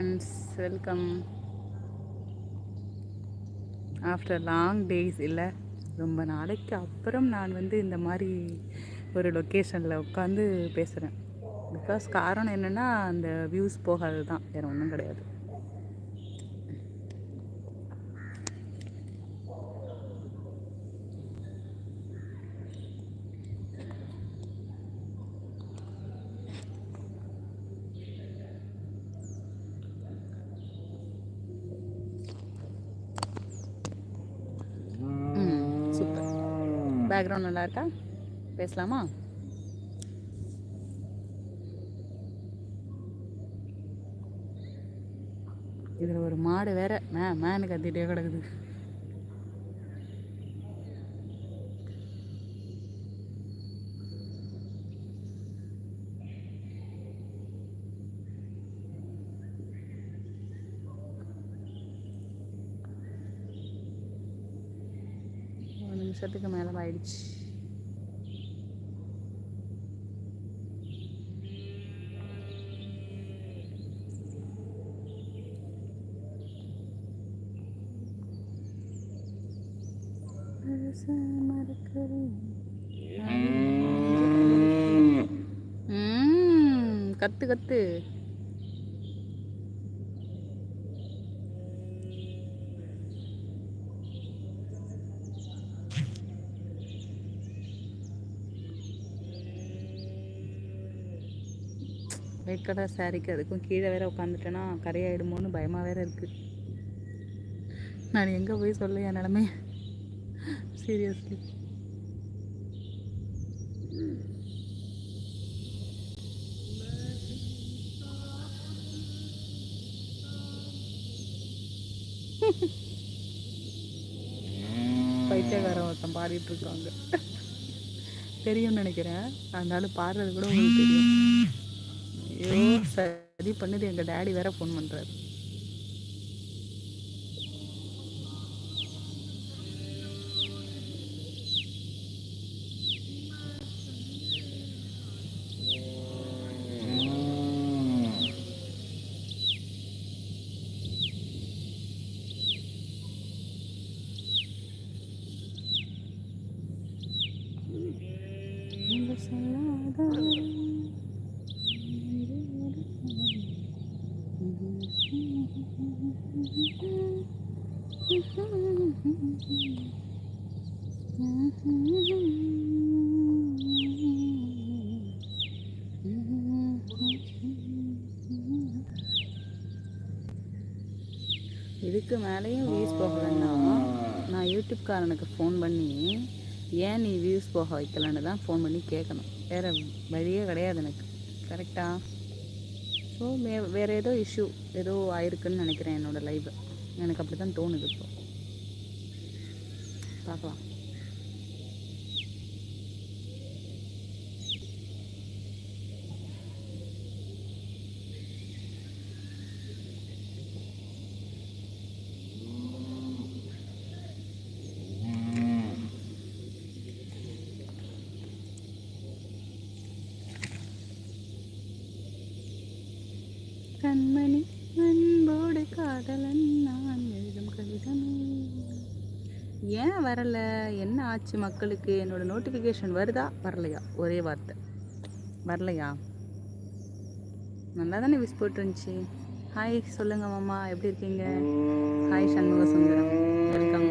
Friends welcome after long days இல்லை ரொம்ப நாளைக்கு அப்புறம் நான் வந்து இந்த மாதிரி ஒரு லொக்கேஷனில் உட்காந்து பேசுகிறேன் பிகாஸ் காரணம் என்னென்னா அந்த வியூஸ் போகாது தான் வேறு ஒன்றும் கிடையாது ம் சூப்பர் பேக்ரவுண்ட் நல்லா இருக்கா பேசலாமா? இதில் ஒரு மாடு வேற மே மேனு கத்திட்டே கிடக்குது. ஒரு நிமிஷத்துக்கு மேலே ஆயிடுச்சு. கத்து கத்து. ஒயிட் கலர் சாரீக்கு அதுக்கும் கீழே வேற உட்காந்துட்டேன்னா கரையாயிடுமோன்னு பயமாக வேற இருக்கு. நான் எங்கே போய் சொல்ல என் நிலமே? சீரியஸ்லி பைத்தியக்காரன் ஒருத்தன் பாடிட்டு இருக்காங்க. தெரியும்னு நினைக்கிறேன். அதனால பாடுறது கூட உங்களுக்கு தெரியும். சரி பண்ணுது எங்கள் டேடி வேற ஃபோன் பண்ணுறாரு நீங்க இதுக்கு மேலேயும் வியூஸ் போகலன்னா நான் யூடியூப்காரனுக்கு ஃபோன் பண்ணி ஏன் நீ வியூஸ் போக வைக்கலன்னு தான் ஃபோன் பண்ணி கேட்கணும். வேறு வழியே கிடையாது எனக்கு. கரெக்டாக ஸோ மே வேறு ஏதோ இஷ்யூ ஏதோ ஆயிருக்குன்னு நினைக்கிறேன் என்னோடய லைஃப் எனக்கு அப்படி தான் தோணுது இப்போ. பார்க்கலாம். வரல? என்ன ஆச்சு மக்களுக்கு? என்னோட நோட்டிஃபிகேஷன் வருதா? வரலையா? ஒரே வார்த்தை. வரலையா? நல்லா தானே விஸ் போட்டுருந்துச்சு. ஹாய் சொல்லுங்க மாமா. எப்படி இருக்கீங்க? Hi Shanmuga Sundaram welcome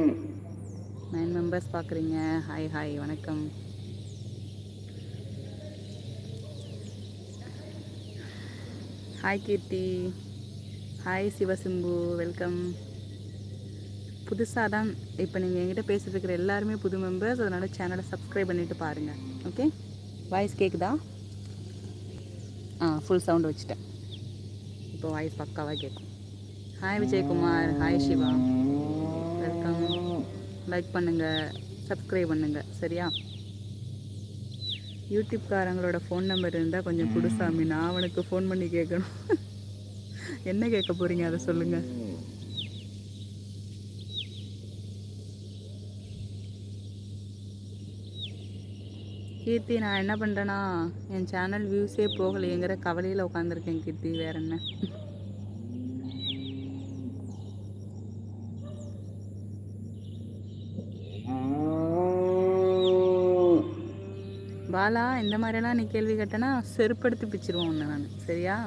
nine members பார்க்குறீங்க. ஹாய் ஹாய் வணக்கம். Hi Keerthi. Hi Sivasimbu. Welcome புதுசாக தான் இப்போ நீங்கள் என்கிட்ட பேசிட்டு இருக்கிற எல்லாருமே புது மெம்பர்ஸ் அதனால் சேனலை சப்ஸ்கிரைப் பண்ணிவிட்டு பாருங்கள் ஓகே வாய்ஸ் கேட்குதா ஆ ஃபுல் சவுண்ட் வச்சுட்டேன். இப்போ வாய்ஸ் பக்காவாக கேட்கும் hi Vijayakumar. Hi Siva. Welcome like பண்ணுங்கள் சப்ஸ்கிரைப் பண்ணுங்கள் சரியா? யூடியூப்காரங்களோட ஃபோன் நம்பர் இருந்தால் கொஞ்சம் கொடு நான் அவனுக்கு ஃபோன் பண்ணி கேட்கணும் என்ன கேட்க போகிறீங்க அதை சொல்லுங்கள் கீர்த்தி நான் என்ன பண்ணுறேன்னா என் சேனல் வியூஸே போகலைங்கிற கவலையில் உட்காந்துருக்கேன் கீர்த்தி. வேற என்ன? பாலா இந்த மாதிரியெல்லாம் நீ கேள்வி கேட்டேன்னா செருப்படுத்தி பிச்சிருவோம் ஒன்று நான். சரியா?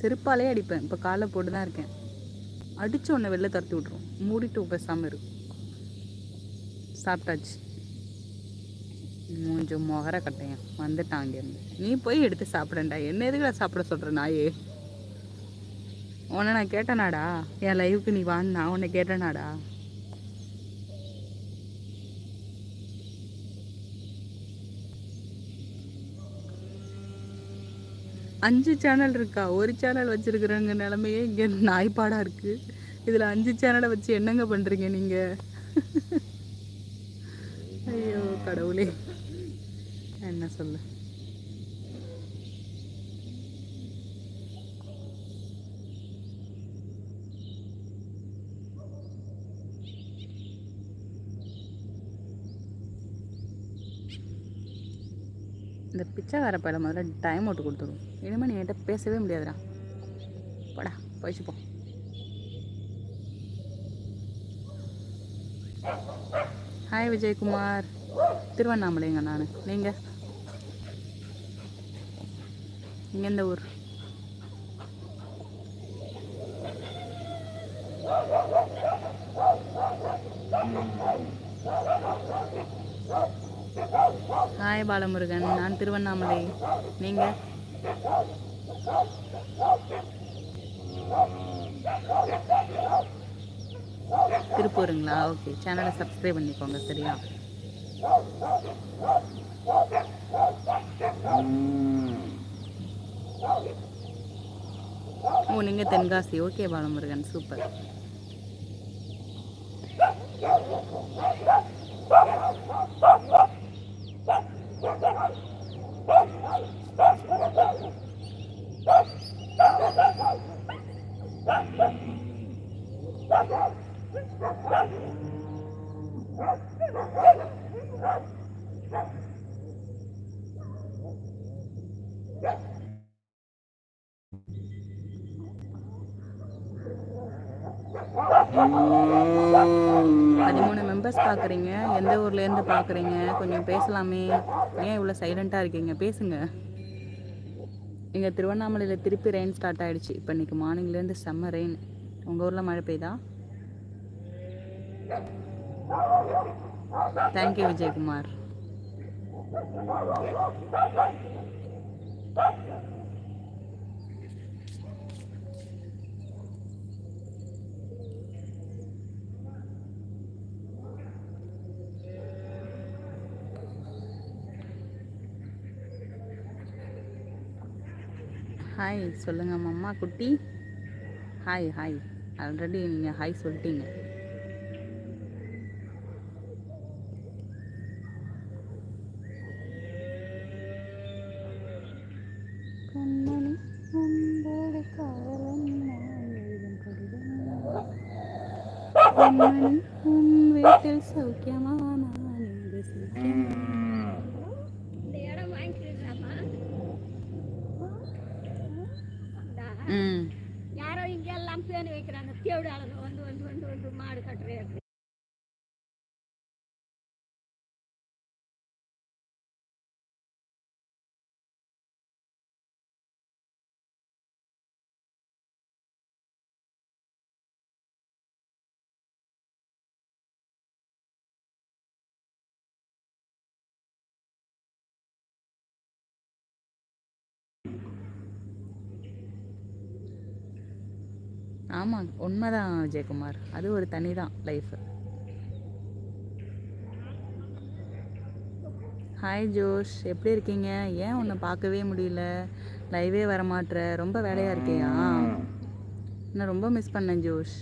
செருப்பாலே அடிப்பேன். இப்போ காலை போட்டு தான் இருக்கேன். அடித்து ஒன்று வெளில துரத்தி விட்ருவோம் மூடிட்டு பேசாமல் இருக்கும் சாப்பிட்டாச்சு. மூஞ்சு முகர கட்டையும். வந்துட்டான் அங்கேருந்து. நீ போய் எடுத்து சாப்பிடண்டா. என்ன எதுக்குடா சாப்பிட சொல்கிற நாயே? உன்னை நான் கேட்டேனாடா. என் லைவுக்கு நீ வான்னு நான் உன்னை கேட்டேனாடா. அஞ்சு சேனல் இருக்கா? ஒரு சேனல் வச்சுருக்குறவங்க நிலமையே இங்கே நாய்ப்பாடாக இருக்குது இதில் அஞ்சு சேனலை வச்சு என்னங்க பண்ணுறீங்க நீங்கள் ஐயோ கடவுளே. என்ன சொல்லு? இந்த பிச்சைக்கார பையில முதல்ல டைம் அவுட் கொடுத்துடும் இனிமேல் நீ என்கிட்ட பேசவே முடியாதுடா. போடா போயிச்சு போ. ஹாய் விஜயகுமார். திருவண்ணாமலைங்க நான். நீங்கள் நீங்கள் எந்த ஊர். ஹாய் பாலமுருகன் நான் திருவண்ணாமலை. நீங்கள் திருப்பூருங்களா? ஓகே சேனலை சப்ஸ்கிரைப் பண்ணிக்கோங்க சரியா? ஓ நீங்கள் தென்காசி ஓகே பாலமுருகன் சூப்பர் பதிமூணு மெம்பர்ஸ் பார்க்குறீங்க எந்த ஊர்லேருந்து பார்க்குறீங்க கொஞ்சம் பேசலாமே. ஏன் இவ்வளோ சைலண்ட்டாக இருக்கீங்க? பேசுங்க. இங்கே திருவண்ணாமலையில் திருப்பி ரெயின் ஸ்டார்ட் ஆகிடுச்சு இப்போ இன்றைக்கி மார்னிங்லேருந்து செம்ம ரெயின் உங்கள் ஊரில் மழை பெய்யுதா தேங்க்யூ விஜயகுமார். ஹாய் சொல்லுங்கள் மம்மா குட்டி. ஹாய் ஹாய் ஆல்ரெடி நீங்கள் ஹாய் சொல்லிட்டீங்க. கண்மணி எழுதும் உன் வீட்டில் சௌக்கியமா நான் இங்கு சௌக்கியமா இந்த இடம் வாங்கிக்கிறாமா ம் யாரோ இங்க வைக்கிறாங்க தேவடாளங்க வந்து வந்து வந்து வந்து மாடு கட்டுறேன் ஆமாம் உண்மைதான் விஜயகுமார். அது ஒரு தனி தான் லைஃபு ஹாய் ஜோஷ் எப்படி இருக்கீங்க? ஏன் உன்னை பார்க்கவே முடியல? லைவே வரமாட்ற? ரொம்ப வேலையாக இருக்கியா? நான் ரொம்ப மிஸ் பண்ணேன் ஜோஷ்.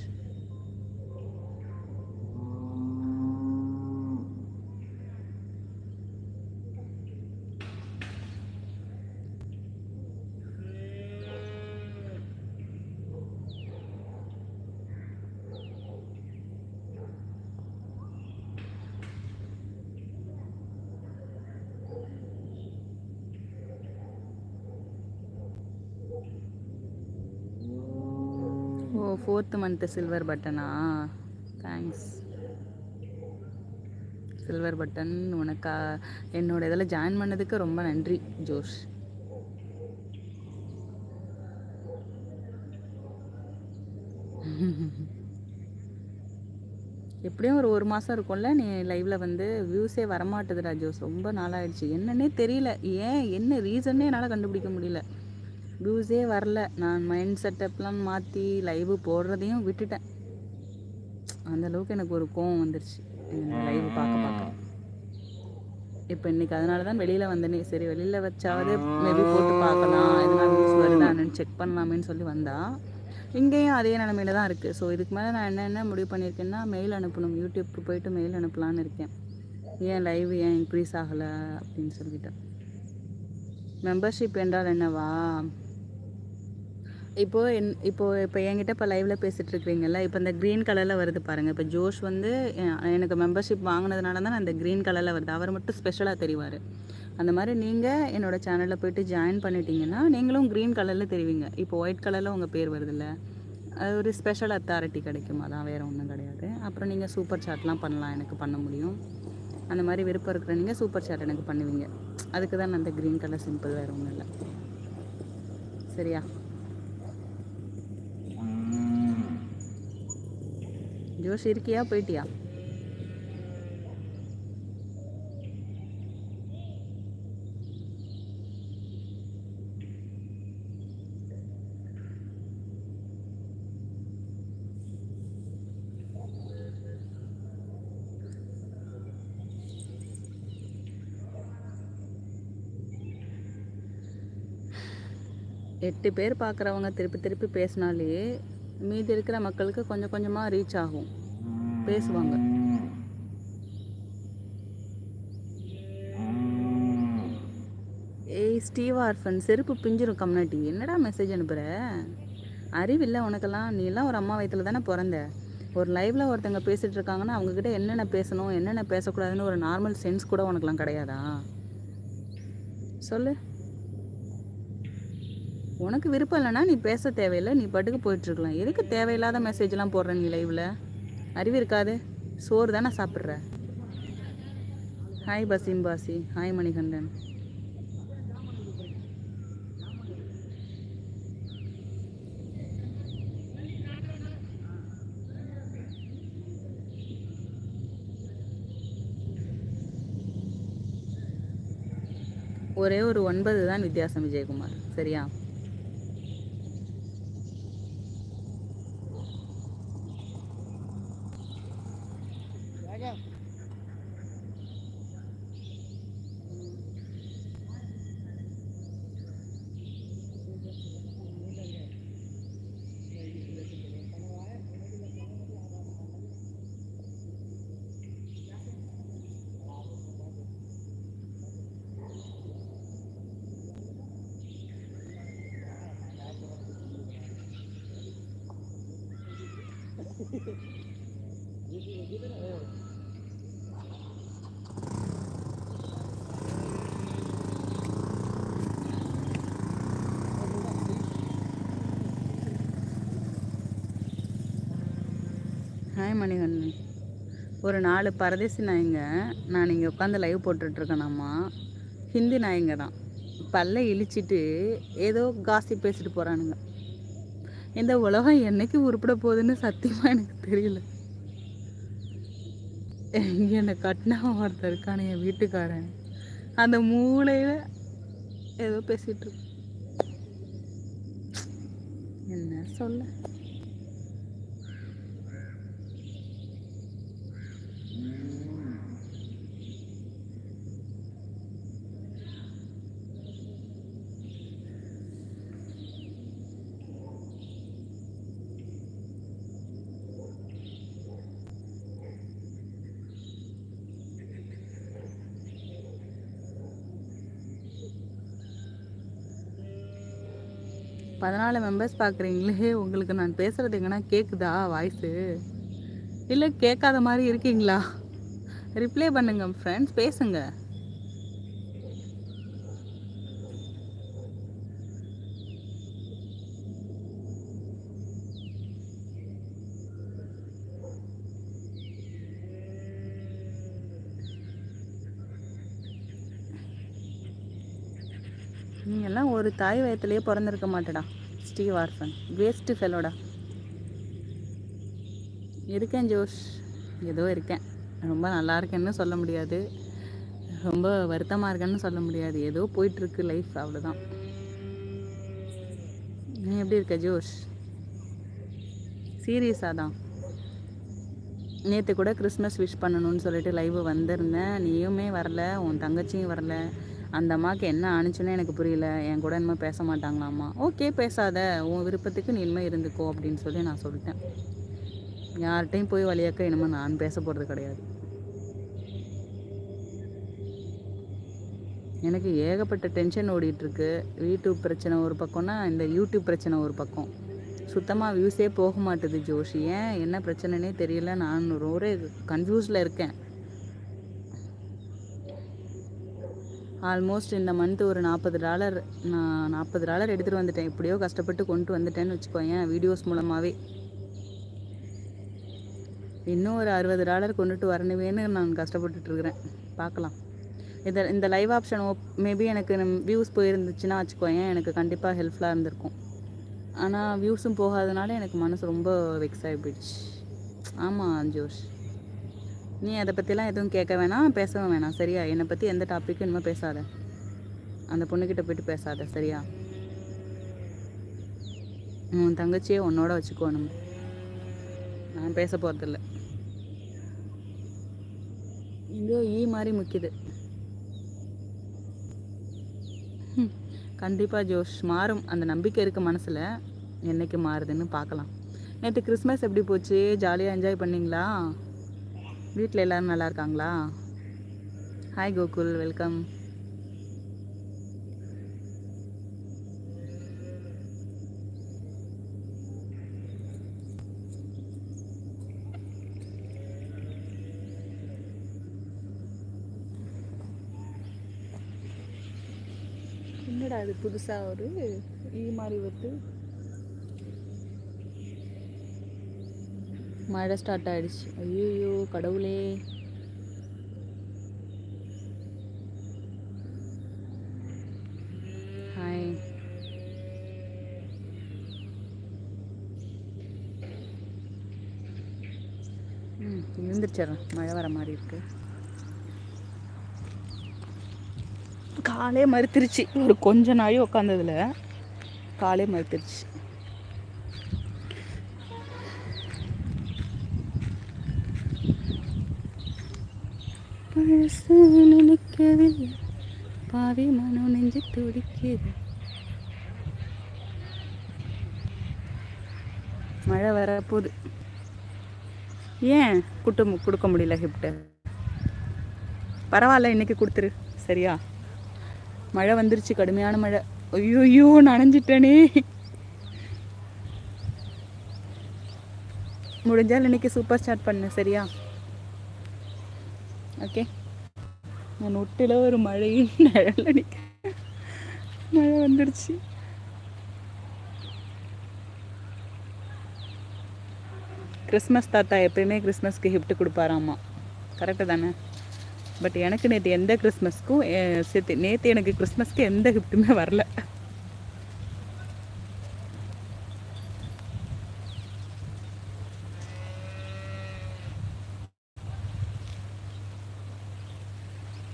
ஃபோர்த்து மந்த்து சில்வர் பட்டனா தேங்க்ஸ் சில்வர் பட்டன் உனக்கா? என்னோட இதில் ஜாயின் பண்ணதுக்கு ரொம்ப நன்றி ஜோஷ். எப்படியும் ஒரு ஒரு மாதம் இருக்கும்ல நீ லைவில் வந்து வியூஸே வரமாட்டுதுடா ஜோஸ் ரொம்ப நாளாகிடுச்சு என்னன்னே தெரியல. ஏன்? என்ன ரீசன்னே என்னால் கண்டுபிடிக்க முடியல. வியூஸே வரல. நான் மைண்ட் செட்டப்லாம் மாற்றி லைவ் போடுறதையும் விட்டுட்டேன். அந்த அளவுக்கு எனக்கு ஒரு கோவம் வந்துருச்சு. லைவ் பார்க்க பார்க்க. இப்போ இன்னைக்கு அதனால தான் வெளியில் வந்தேனே. சரி வெளியில் வச்சாவது மேபி போட்டு பார்க்கலாம். எதனா வியூஸ் வருதான்னு செக் பண்ணலாமேன்னு சொல்லி வந்தா இங்கேயும் அதே நிலமையில தான் இருக்குது ஸோ இதுக்கு மேலே நான் என்ன என்ன முடிவு பண்ணியிருக்கேன்னா மெயில் அனுப்பணும். யூடியூப்க்கு போயிட்டு மெயில் அனுப்பலான்னு இருக்கேன். ஏன் லைவ் ஏன் இன்க்ரீஸ் ஆகலை அப்படின்னு சொல்லிட்டு. மெம்பர்ஷிப் என்றால் என்னவா? இப்போ என் இப்போது இப்போ என்கிட்ட இப்போ லைவில் பேசிகிட்டு இருக்கிறீங்கல்ல இப்போ இந்த க்ரீன் கலரில் வருது பாருங்கள் இப்போ ஜோஷ் வந்து எனக்கு மெம்பர்ஷிப் வாங்கினதுனால தான் அந்த க்ரீன் கலரில் வருது. அவர் மட்டும் ஸ்பெஷலாக தெரிவார். அந்த மாதிரி நீங்கள் என்னோடய சேனலில் போயிட்டு ஜாயின் பண்ணிட்டீங்கன்னா நீங்களும் க்ரீன் கலரில் தெரிவிங்க. இப்போ ஒயிட் கலரில் உங்கள் பேர் வருதுல்ல அது ஒரு ஸ்பெஷல் அத்தாரிட்டி கிடைக்குமா. தான் வேறு ஒன்றும் கிடையாது. அப்புறம் நீங்கள் சூப்பர் சாட்லாம் பண்ணலாம் எனக்கு பண்ண முடியும். அந்த மாதிரி விருப்பம் இருக்கிற நீங்கள் சூப்பர் சாட் எனக்கு பண்ணுவீங்க. அதுக்கு தான் அந்த க்ரீன் கலர் சிம்பிள் வேறு ஒன்றும் இல்லை. சரியா? ஜோஷ் இருக்கியா? போயிட்டியா? எட்டு பேர் பார்க்குறவங்க திருப்பி திருப்பி பேசினாலே மீதி இருக்கிற மக்களுக்கு கொஞ்சம் கொஞ்சமாக ரீச் ஆகும். பேசுவாங்க. ஏய் ஸ்டீவ் ஆர்ஃபன் செருப்பு பிஞ்சிரும் கம்யூனிட்டி என்னடா மெசேஜ் அனுப்புகிற அறிவில்லை உனக்கெல்லாம். நீ எல்லாம் ஒரு அம்மா வயித்துல தானே பிறந்த. ஒரு லைவில் ஒருத்தங்க பேசிகிட்டு இருக்காங்கன்னா அவங்கக்கிட்ட என்னென்ன பேசணும் என்னென்ன பேசக்கூடாதுன்னு ஒரு நார்மல் சென்ஸ் கூட உனக்கெல்லாம் கிடையாதா? சொல்லு. உனக்கு விருப்பம் இல்லைனா நீ பேச தேவையில்லை நீ பாட்டுக்கு போயிட்டுருக்கலாம். எதுக்கு தேவையில்லாத மெசேஜ்லாம் போடுற நீ லைவில் அறிவு இருக்காது. சோறு தானே சாப்பிட்ற? ஹாய் பசிம் பாசி ஹாய் மணிகண்டன். ஒரே ஒரு ஒன்பது தான் வித்தியாசம் விஜயகுமார். சரியா ஹாய் மணிகண்டன். ஒரு நாலு பரதேசி நாய்ங்க நான் இங்கே உட்காந்து லைவ் போட்டுட்ருக்கேனாம்மா. ஹிந்தி நாய்ங்க தான். பல்ல இழிச்சிட்டு ஏதோ காசி பேசிட்டு போகிறானுங்க இந்த உலகம் என்னைக்கு உருப்பிட போகுதுன்னு சத்தியமாக எனக்கு தெரியல. என்னை கட்டினா ஒருத்தர் இருக்கான என் வீட்டுக்காரன். அந்த மூளையில் ஏதோ பேசிட்டு என்ன சொல்ல? பதினாலு மெம்பர்ஸ் பார்க்குறீங்களே உங்களுக்கு நான் பேசுகிறது எங்கன்னா கேட்குதா வாய்ஸு இல்லை கேட்காத மாதிரி இருக்கீங்களா? ரிப்ளை பண்ணுங்க ஃப்ரெண்ட்ஸ் பேசுங்கள் நீ எல்லாம் ஒரு தாய் வயத்துலேயே பிறந்திருக்க மாட்டேடா. ஸ்டீவ் ஆர்ஃபன் வேஸ்ட்டு ஃபெலோடா இருக்கேன் ஜோஷ். ஏதோ இருக்கேன். ரொம்ப நல்லா இருக்கேன்னு சொல்ல முடியாது. ரொம்ப வருத்தமாக இருக்கேன்னு சொல்ல முடியாது. ஏதோ போயிட்டுருக்கு லைஃப் அவ்வளோதான் நீ எப்படி இருக்க ஜோஷ்? சீரியஸாக தான். நேற்று கூட கிறிஸ்மஸ் விஷ் பண்ணணும்னு சொல்லிட்டு லைவ் வந்திருந்தேன். நீயுமே வரல உன் தங்கச்சியும் வரல. அந்த அம்மாவுக்கு என்ன ஆணுச்சுன்னு எனக்கு புரியல. என் கூட இனிமேல் பேச மாட்டாங்களாம்மா. ஓகே பேசாத. உன் விருப்பத்துக்கு நீ இனிமேல் இருந்துக்கோ அப்படின்னு சொல்லி நான் சொல்லிட்டேன். யார்கிட்டையும் போய் வழியாக்க இனிமேல் நான் பேச போகிறது கிடையாது. எனக்கு ஏகப்பட்ட டென்ஷன் ஓடிட்டுருக்கு. யூடியூப் பிரச்சனை ஒரு பக்கம்னா இந்த யூடியூப் பிரச்சனை ஒரு பக்கம். சுத்தமாக வியூஸே போக மாட்டுது ஜோஷி. ஏன்? என்ன பிரச்சனைனே தெரியல. நான் ஒரே கன்ஃபியூஸில் இருக்கேன். ஆல்மோஸ்ட் இந்த மந்த் ஒரு நாற்பது டாலர் நான் நாற்பது டாலர் எடுத்துகிட்டு வந்துட்டேன். எப்படியோ கஷ்டப்பட்டு கொண்டு வந்துட்டேன்னு வச்சுக்கோயேன் வீடியோஸ் மூலமாகவே இன்னும் ஒரு அறுபது டாலர் கொண்டுட்டு வரணுவேன்னு நான் கஷ்டப்பட்டுட்டுருக்குறேன் பார்க்கலாம். இதை இந்த லைவ் ஆப்ஷன் ஓப் மேபி எனக்கு வியூஸ் போயிருந்துச்சுன்னா வச்சுக்கோயேன் எனக்கு கண்டிப்பாக ஹெல்ப்ஃபுல்லாக இருந்திருக்கும். ஆனால் வியூஸும் போகாதனால எனக்கு மனசு ரொம்ப வெக்ஸ் ஆகி போயிடுச்சு. ஆமாம் ஜோஷ். நீ அதை பற்றிலாம் எதுவும் கேட்க வேணாம் பேசவும் வேணாம் சரியா? என்னை பற்றி எந்த டாப்பிக்கும் இனிமேல் பேசாத. அந்த பொண்ணுக்கிட்ட போயிட்டு பேசாத சரியா? உன் தங்கச்சியை உன்னோட வச்சுக்கோணும் நான் பேச போகிறதில்ல எங்கேயோ ஈ மாதிரி முக்கியது கண்டிப்பாக ஜோஷ் மாறும். அந்த நம்பிக்கை இருக்க மனசில் என்றைக்கு மாறுதுன்னு பார்க்கலாம். நேற்று கிறிஸ்மஸ் எப்படி போச்சு? ஜாலியாக என்ஜாய் பண்ணீங்களா? வீட்டில் எல்லோரும் நல்லா இருக்காங்களா? ஹாய் கோகுல் வெல்கம் என்னடா இது புதுசாக ஒரு ஈ மாதிரி வருது? மழை ஸ்டார்ட் ஆயிடுச்சு. ஐயோ கடவுளே. ஹாய் ம் இருந்துருச்சிட்றேன் மழை வர மாதிரி இருக்கு. காலே மறுத்துருச்சு. ஒரு கொஞ்ச நாளி உட்காந்ததில் காலே மறுத்துருச்சு. பழசு நினைக்கவில்லை பாவி மனம் நெஞ்சு துடிக்கிறது மழை வர போகுது ஏன் குட்டு கொடுக்க முடியல கிஃப்ட்டு? பரவாயில்ல இன்னைக்கு கொடுத்துரு. சரியா? மழை வந்துருச்சு கடுமையான மழை. ஐயோ நனைஞ்சிட்டேனே. முடிஞ்சால் இன்னைக்கு சூப்பர் ஸ்டார்ட் பண்ணு சரியா? ஓகே நான் ஒட்டில ஒரு மழையும் நிழல நிற்க மழை வந்துடுச்சு கிறிஸ்மஸ் தாத்தா எப்பயுமே கிறிஸ்மஸ்க்கு கிஃப்ட் கொடுப்பாராமா? கரெக்டு தானே? பட் எனக்கு நேற்று எந்த கிறிஸ்மஸ்க்கும் சேர்த்து நேற்று எனக்கு கிறிஸ்மஸ்க்கு எந்த கிஃப்ட்டுமே வரல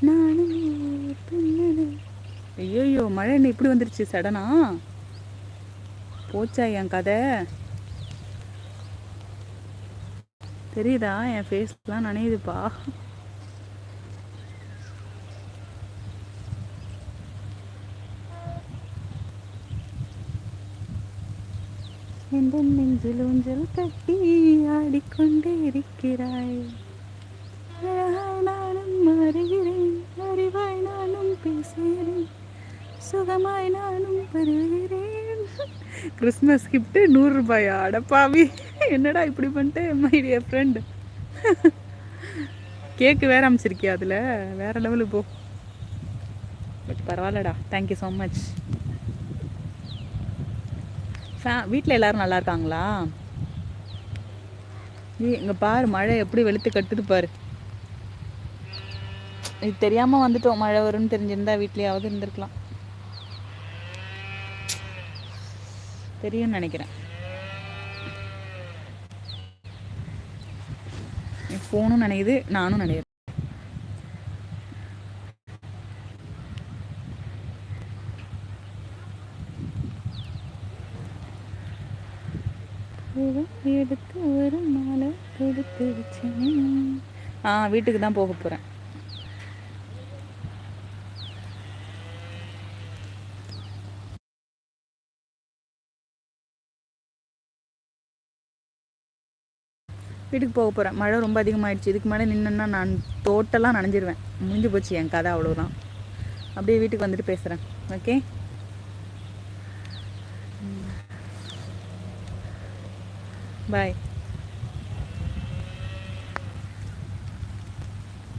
நானும் ஒரு பெண்ணு. ஐயையோ மழை என்ன இப்படி வந்துருச்சு சடனா? போச்சா என் கதை? தெரியுதா? என் ஃபேஸ்லாம் நனையுதுப்பா. எந்த நெஞ்சில் ஊஞ்சல் கட்டி ஆடிக்கொண்டே இருக்கிறாய். அழகாய் நானும் மாறுகிறேன் அறிவாய் நானும் பேசுகிறேன். சுகமாய் நானும் பெறுகிறேன் கிறிஸ்மஸ் கிஃப்ட்டு நூறுரூபாயா அடப்பாவி என்னடா இப்படி பண்ணிட்டு மை டியர் ஃப்ரெண்ட் கேக்கு வேற அமைச்சிருக்கியா அதில்? வேற லெவலு போ. பட் பரவாயில்லடா. தேங்க்யூ ஸோ மச் ஃபே வீட்டில் எல்லாரும் நல்லா இருக்காங்களா? ஏ இங்கே பாரு மழை எப்படி வெளுத்து கட்டுது பாரு. இது தெரியாமல் வந்துட்டோம். மழை வரும்னு தெரிஞ்சிருந்தா வீட்லேயாவது இருந்திருக்கலாம். தெரியும்னு நினைக்கிறேன். என் ஃபோனும் நினைக்குது நானும் நினைக்கிறேன் எடுத்து ஒரு மாலை கொடுத்து வச்சேன் ஆ வீட்டுக்கு தான் போக போகிறேன் வீட்டுக்கு போக போகிறேன் மழை ரொம்ப அதிகமாகிடுச்சு இதுக்கு மேலே நின்னுன்னா நான் டோட்டலாக நனைஞ்சிருவேன். முடிஞ்சு போச்சு என் கதை அவ்வளோதான் அப்படியே வீட்டுக்கு வந்துட்டு பேசுகிறேன் ஓகே? பாய்